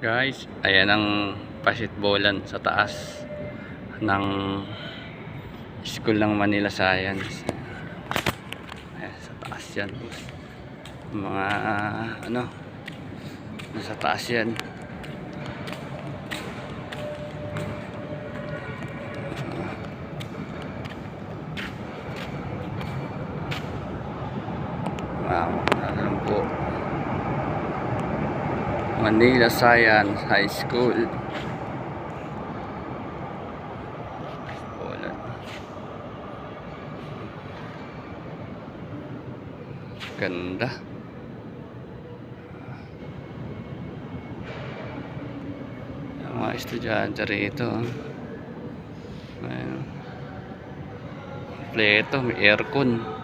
Guys, ayan ang pasitbolan sa taas ng School ng Manila Science. Ayan, sa taas yan. Mga ano, nasa taas yan. Wow, ano po. Manila Science High School. Wala. Ganda. Ang mga estudyante rito. Ayan. Kompleto, may aircon.